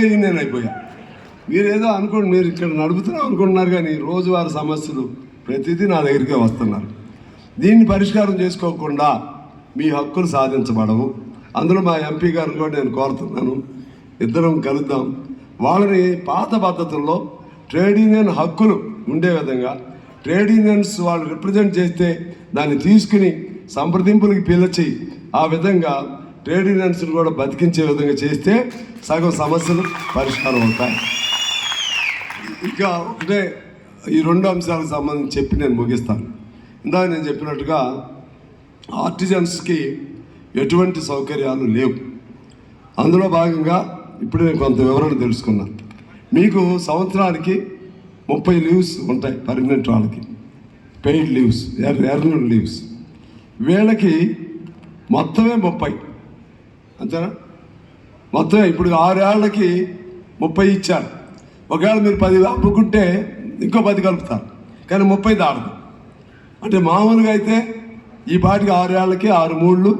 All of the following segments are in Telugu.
నేను అయిపోయా. మీరు ఏదో అనుకోండి మీరు ఇక్కడ నడుపుతున్నాం అనుకుంటున్నారు కానీ రోజువారి సమస్యలు ప్రతిదీ నా దగ్గరికే వస్తున్నారు. దీన్ని పరిష్కారం చేసుకోకుండా మీ హక్కులు సాధించబడవు. అందులో మా ఎంపీ గారిని కూడా నేను కోరుతున్నాను. ఇద్దరం కలుద్దాం. వాళ్ళని పాత పద్ధతుల్లో ట్రేడ్ యూనియన్ హక్కులు ఉండే విధంగా ట్రేడ్ యూనియన్స్ వాళ్ళు రిప్రజెంట్ చేస్తే దాన్ని తీసుకుని సంప్రదింపులకి పిలిచి ఆ విధంగా ట్రేడ్ యూనియన్స్ కూడా బతికించే విధంగా చేస్తే సగం సమస్యలు పరిష్కారం అవుతాయి. ఇంకా ఒకటే ఈ రెండు అంశాలకు సంబంధించి చెప్పి నేను ముగిస్తాను. ఇందాక నేను చెప్పినట్టుగా ఆర్టిజన్స్కి ఎటువంటి సౌకర్యాలు లేవు. అందులో భాగంగా ఇప్పుడు నేను కొంత వివరణ తెలుసుకున్నాను మీకు సంవత్సరానికి ముప్పై లీవ్స్ ఉంటాయి పర్మనెంట్ వాళ్ళకి. Paid leaves earned leaves. వీళ్ళకి మొత్తమే ముప్పై. అంతేనా? మొత్తం ఇప్పుడు ఆరేళ్ళకి ముప్పై ఇచ్చారు ఒకవేళ మీరు పది అమ్ముకుంటే ఇంకో పది కలుపుతారు కానీ ముప్పై దాడదు అంటే మామూలుగా అయితే ఈ పాటికి ఆరేళ్ళకి ఆరు మూళ్ళు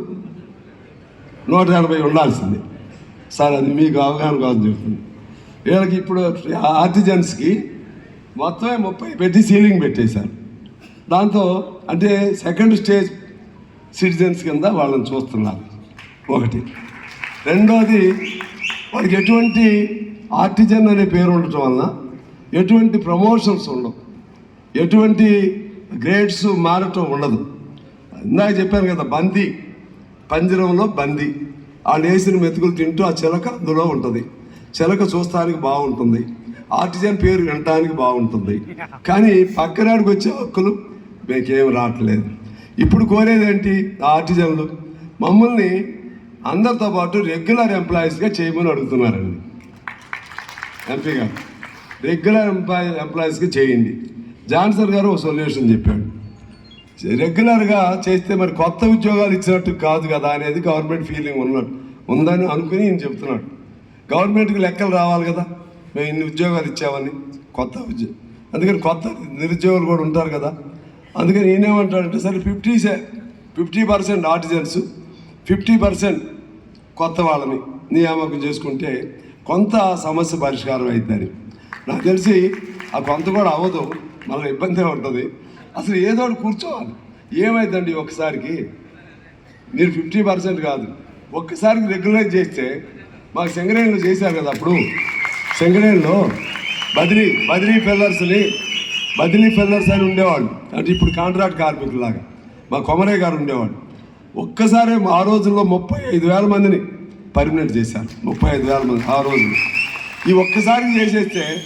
నూట ఎనభై ఉండాల్సింది. సార్ అది మీకు అవగాహన కాదు చెప్తుంది వీళ్ళకి ఇప్పుడు ఆర్టిజన్స్కి మొత్తమే ముప్పై పెట్టి సీలింగ్ పెట్టేశారు. దాంతో అంటే సెకండ్ స్టేజ్ సిటిజన్స్ కింద వాళ్ళని చూస్తున్నారు. ఒకటి. రెండోది వారికి ఎటువంటి ఆర్టిజన్ అనే పేరు ఉండటం వలన ఎటువంటి ప్రమోషన్స్ ఉండవు. ఎటువంటి గ్రేడ్స్ మారటం ఉండదు. ఇందాక చెప్పాను కదా బందీ. పంజరంలో బందీ. వాళ్ళు వేసిన మెతుకులు తింటూ ఆ చిలక అందులో ఉంటుంది. చిలక చూస్తానికి బాగుంటుంది. ఆర్టిజన్ పేరు వినటానికి బాగుంటుంది. కానీ పక్కనాడికి వచ్చే హక్కులు మీకేం రావట్లేదు. ఇప్పుడు కోరేది ఏంటి? ఆ ఆర్టిజన్లు. మమ్మల్ని అందరితో పాటు రెగ్యులర్ ఎంప్లాయీస్గా చేయమని అడుగుతున్నారండి. ఎంపీ గారు రెగ్యులర్ ఎంప్లాయీ ఎంప్లాయీస్కి చేయండి. జాన్సర్ గారు ఒక సొల్యూషన్ చెప్పాడు. రెగ్యులర్గా చేస్తే మరి కొత్త ఉద్యోగాలు ఇచ్చినట్టు కాదు కదా అనేది గవర్నమెంట్ ఫీలింగ్ ఉన్నట్టు ఉందని అనుకుని ఈయన చెప్తున్నాడు. గవర్నమెంట్కి లెక్కలు రావాలి కదా మేము ఇన్ని ఉద్యోగాలు ఇచ్చామని. కొత్త ఉద్యోగం అందుకని కొత్త నిరుద్యోగులు కూడా ఉంటారు కదా. అందుకని ఈయనేమంటాడంటే సరే fifty fifty percent artisans fifty percent కొత్త వాళ్ళని నియామకం చేసుకుంటే కొంత సమస్య పరిష్కారం అవుతుంది నాకు తెలిసి ఆ కొంత కూడా అవ్వదు మళ్ళీ ఇబ్బంది ఉంటుంది. అసలు ఏదో ఒకటి కూర్చోవాలి. ఏమైందండి ఒక్కసారికి మీరు ఫిఫ్టీ పర్సెంట్ కాదు. ఒక్కసారికి రెగ్యులైజ్ చేస్తే మాకు శంకరేణిలో చేశారు కదా అప్పుడు. శంకరేణిలో బదిలీ బదిలీ ఫెల్లర్స్ని బదిలీ ఫెల్లర్స్ అని ఉండేవాళ్ళు. అంటే ఇప్పుడు కాంట్రాక్ట్ కార్మికులాగా మా కొమరయ్య గారు ఉండేవాడు ఒక్కసారే ఆ రోజుల్లో ముప్పై ఐదు వేల మందిని పర్మినెంట్ చేశారు. ముప్పై ఐదు వేల మంది ఆ రోజు ఈ ఒక్కసారి చేసేస్తే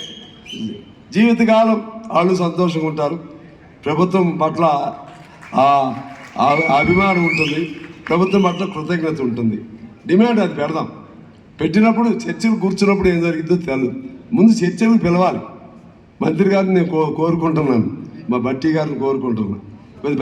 జీవితకాలం వాళ్ళు సంతోషంగా ఉంటారు. ప్రభుత్వం పట్ల అభిమానం ఉంటుంది. ప్రభుత్వం పట్ల కృతజ్ఞత ఉంటుంది. డిమాండ్ అది పెడదాం. పెట్టినప్పుడు చర్చలు కూర్చున్నప్పుడు ఏం జరిగిందో తెలియదు ముందు చర్చలకు పిలవాలి. మంత్రి గారిని నేను కో కోరుకుంటున్నాను. మా బట్టి గారిని కోరుకుంటున్నాను. కొద్ది